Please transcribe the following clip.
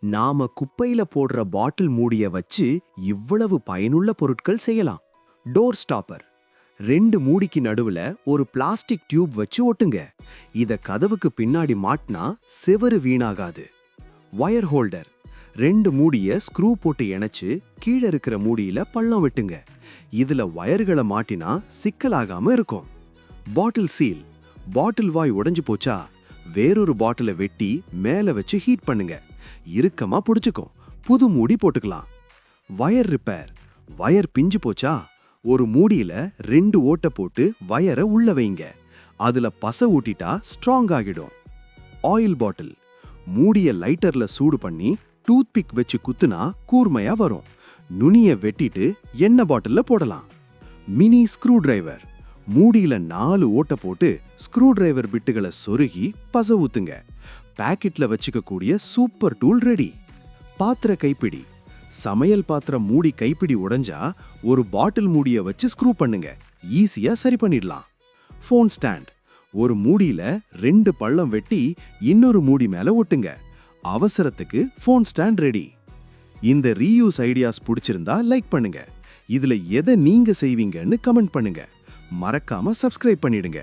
நாம குப்பையில போடுற பாட்டில் மூடிய வச்சு இவ்வளவு பயனுள்ள பொருட்கள் செய்யலாம். டோர் ஸ்டாப்பர் ரெண்டு மூடிக்கு நடுவுல ஒரு பிளாஸ்டிக் டியூப் வச்சு ஒட்டுங்க. இத கதவுக்கு பின்னாடி மாட்டினா செவரு வீணாகாது. வயர் ஹோல்டர் ரெண்டு மூடிய ஸ்க்ரூ போட்டு இணைச்சு கீழே இருக்கிற மூடியில பள்ளம் வெட்டுங்க. இதுல ஒயர்களை மாட்டினா சிக்கலாகாம இருக்கும். பாட்டில் சீல் பாட்டில் வாய் உடைஞ்சு போச்சா வேறொரு பாட்டிலை வெட்டி மேல வச்சு ஹீட் பண்ணுங்க. இறுக்கமா புடிச்சுக்கும். புது மூடி போட்டுக்கலாம். வயர் ரிப்பேர் வயர் பிஞ்சு போச்சா? ஒரு மூடியில ரெண்டு ஓட்டை போட்டு வயரை உள்ள வைங்க. அதுல பசை ஊட்டிட்டா ஸ்ட்ராங் ஆகிடும். ஆயில் பாட்டில் மூடிய லைட்டர்ல சூடு பண்ணி டூத்பிக் வச்சு குத்துனா கூர்மையா வரும். நுனிய வெட்டிட்டு எண்ணெய் பாட்டில்ல போடலாம். மினி ஸ்க்ரூ டிரைவர் மூடியில நாலு ஓட்டை போட்டு ஸ்க்ரூ டிரைவர் பிட்டுகளை சொருகி பச ஊத்துங்க பாக்கெட்ல வச்சுக்க கூடிய சூப்பர் டூல் ரெடி பாத்திர கைப்பிடி. சமையல் பாத்திரம் மூடி கைப்பிடி உடைஞ்சா ஒரு பாட்டில் மூடியை வச்சு ஸ்க்ரூ பண்ணுங்க. ஈஸியா சரி பண்ணிடலாம். ஃபோன் ஸ்டாண்ட் ஒரு மூடியில ரெண்டு பள்ளம் வெட்டி இன்னொரு மூடி மேல ஒட்டுங்க. அவசரத்துக்கு ஃபோன் ஸ்டாண்ட் ரெடி இந்த ரீயூஸ் ஐடியாஸ் பிடிச்சிருந்தா லைக் பண்ணுங்க. இதுல எதை நீங்க செய்வீங்கன்னு கமெண்ட் பண்ணுங்க. மறக்காம சப்ஸ்கிரைப் பண்ணிடுங்க.